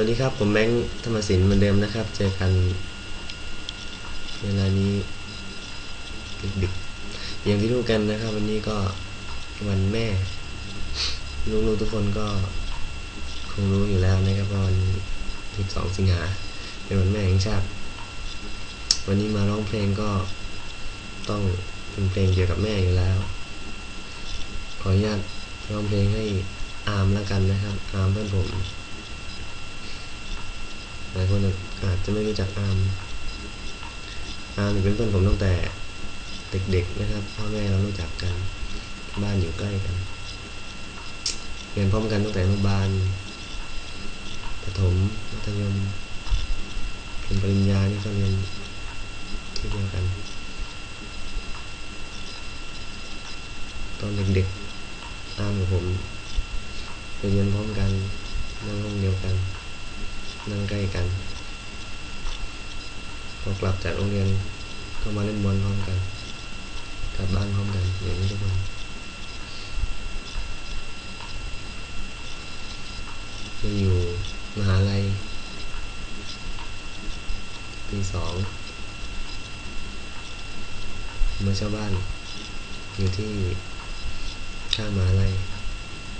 วัสดีครับ ผมแบงค์ธรรมศิลป์เหมือนเดิมนะครับ เจอกันเวลานี้ดึกๆอย่างที่รู้กันนะครับ วันนี้ก็วันแม่ลูกๆทุกคนก็คงรู้อยู่แล้วนะครับวันที่12สิงหาเป็นวันแม่แห่งชาติ วันนี้มาร้องเพลงก็ต้องเป็นเพลงเกี่ยวกับแม่อยู่แล้ว ขออนุญาตร้องเพลงให้อาร์มแล้วกันนะครับ อาร์มเพื่อนผม หลายคนอาจจะไม่รู้จักอาร์มอาร์มเป็นเพื่อนผมตั้งแต่เด็กๆนะครับ พ่อแม่เรารู้จักกัน บ้านอยู่ใกล้กัน เรียนพร้อมกันตั้งแต่อนุบาลประถมมัธยมเป็นปริญญานี่ก็เรียนที่เดียวกัน ตอนเด็กๆอาร์มกับผมเรียนพร้อมกันนั่งห้องเดียวกัน นั่งใกล้กัน พอ กลับจากโรงเรียนก็มาเล่นบอลพร้อมกัน กลับบ้านพร้อมกันอย่างนี้ทุกคนมาอยู่มหาลัยปีสองมาเช่าบ้าน อยู่ที่ข้างมหาลัย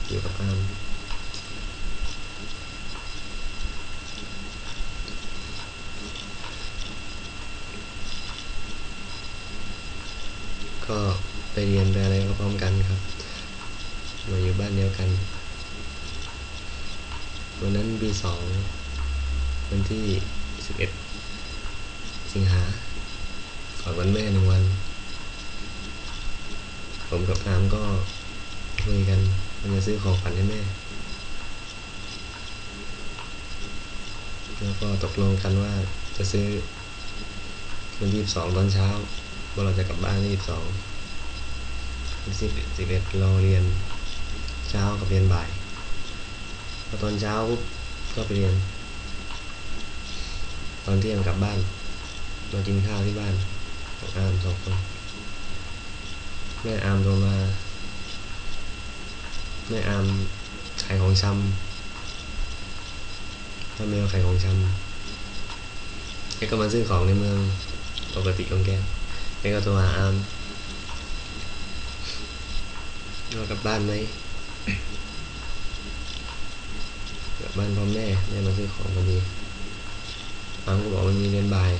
อยู่กับอาม ก็ไปเรียนไปอะไรพร้อมกันครับ มาอยู่บ้านเดียวกัน วันนั้นปีสองวันที่สิบเอ็ดสิงหาก่อนวันแม่หนึ่งวัน ผมกับอามก็คุยกันมันจะซื้อของขวัญให้แม่ แล้วก็ตกลงกันว่าจะซื้อวันที่สองตอนเช้า ว่าเราจะกลับบ้านที่สองสิบสิบเอ็ดเราเรียนเช้ากับเรียนบ่ายพอตอนเช้าก็ไปเรียน ตอนเที่ยงกลับบ้านมากินข้าวที่บ้านกับอามสองคนแม่อามโทรมาแม่อามขายของชำถ้าแมวขายของชำแกก็มาซื้อของในเมืองปกติของแก แกก็โทรหาอามว่ากลับบ้านไหมกลับบ้านพร้อแม่แม่มาซื้อของพอดีอามก็บอกมันมีเรียนบ่าย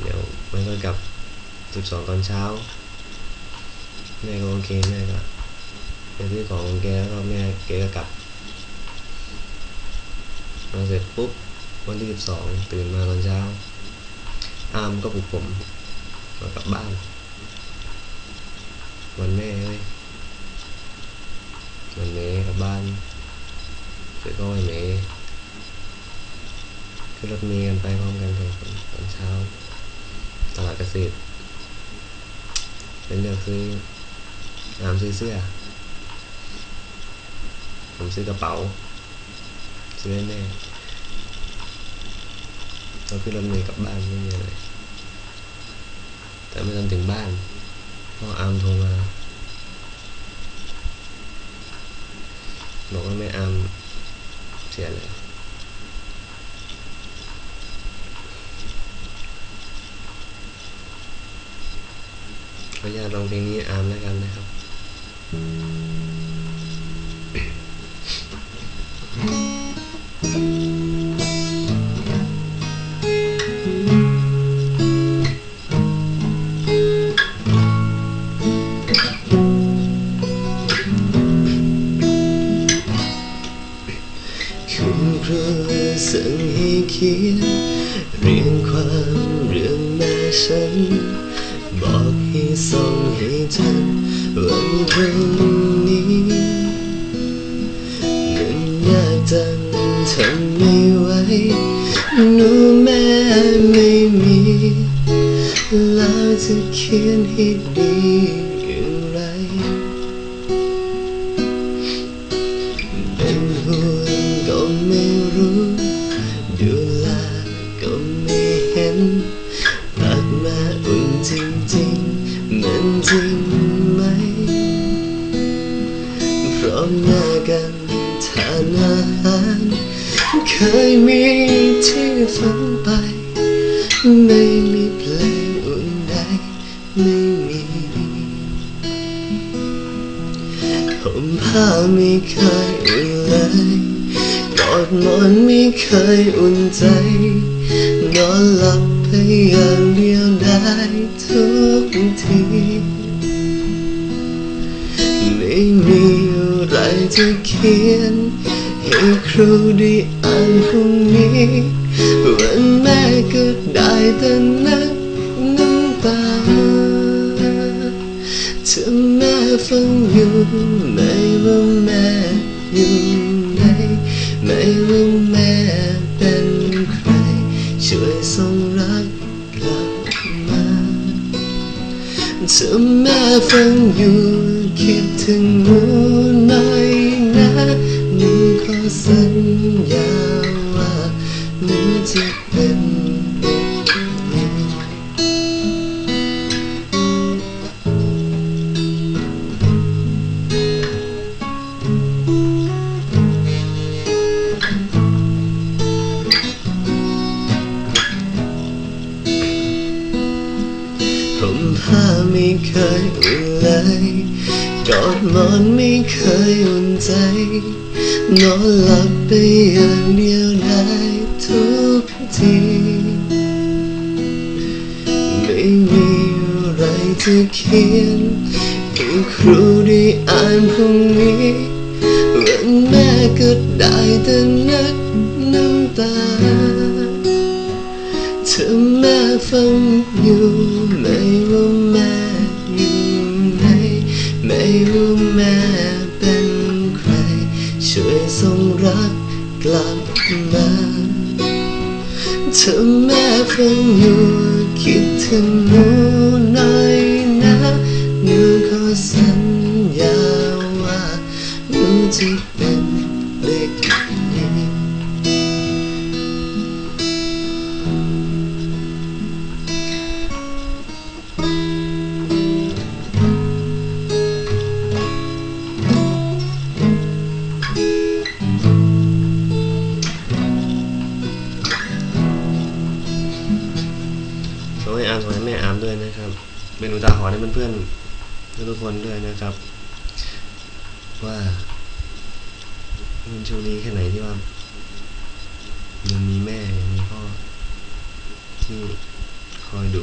เดี๋ยวมันก็กลับสิบสองตอนเช้า แม่ก็โอเคแม่ก็ไปซื้อของของแกแล้วก็แม่แกก็กลับมาเสร็จปุ๊บวันที่สิบสองตื่นมาตอนเช้าอามก็ปลุกผม มากลับบ้าน วันแม่เลยวันแม่กลับบ้านเสร็จก็วันแม่ขึ้นรถเมล์กันไปพร้อมกันสองคนตอนเช้า ตลาดเกษตร เป็นเลือกซื้ออามซื้อเสื้อ ผมซื้อกระเป๋า ซื้อแม่เราขึ้นรถเมล์กลับบ้านไม่มีอะไร แต่ไม่ทันถึงบ้านพ่ออามโทรมาบอกว่าแม่อามเสียแล้วขออนุญาตลองเพลงนี้อามแล้วกันนะครับ ส่งให้ทันวันพรุ่งนี้มันยากจังทำไม่ไหวหนูแม่ไม่มี แล้วจะเขียนให้ดี อมหน้ากันทานอาหารเคยมีที่ฝันไป ไม่มีเพลงอุ่นใดไม่มีผมผ้าไม่เคยอุ่นเลยกอดหมอนไม่เคยอุ่นใจนอนหลับไปอย่างเดียวได้ทุกทีไม่มี จะเขียน ให้ครูได้อ่านพรุ่งนี้วันแม่ก็ได้แต่นักน้ำตาถ้าแม่ฟังอยู่ไม่ว่าแม่อยู่ไหนไม่ว่าแม่เป็นใคร ช่วยส่งรักกลับมาถ้าแม่ฟังอยู่คิดถึงหนูนะ สัญญาว่าหนูจะเป็นผมผ้าไม่เคยอุ่นเลย กอดหมอนไม่เคยอุ่นใจ นอนหลับไปอย่างเดียวได้ทุกที ไม่มีอะไรจะเขียนให้ครูได้อ่านพรุ่งนี้วันแม่ก็ได้แต่นักน้ำตาถ้าแม่ฟังอยู่ ม่ฟังอยู่คิ อนทุกคนด้วยนะครับ ว่ามันโชคดีแค่ไหนที่ว่ายังมีแม่ยังมีพ่อที่คอยดุ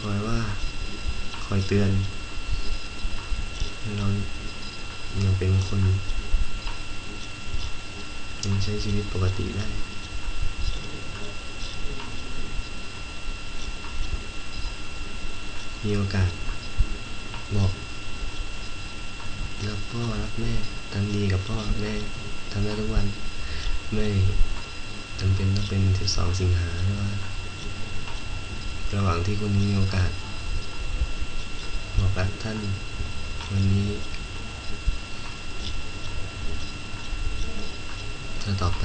คอยว่าคอยเตือนให้เรายังเป็นคนยังใช้ชีวิตปกติได้มีโอกาส บอกรักพ่อรักแม่ทำดีกับพ่อแม่ทำได้ทุกวันไม่จำเป็นต้องเป็น 12 สิงหาหรือว่า ระหว่างที่คุณมีโอกาสบอกรักท่าน วันนี้ถ้าต่อไป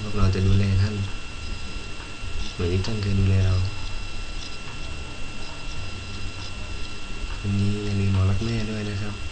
พวกเราจะดูแลท่าน เหมือนที่ท่านเคยดูแลเรา วันนี้อย่าลืมอรักแม่ด้วยนะครับ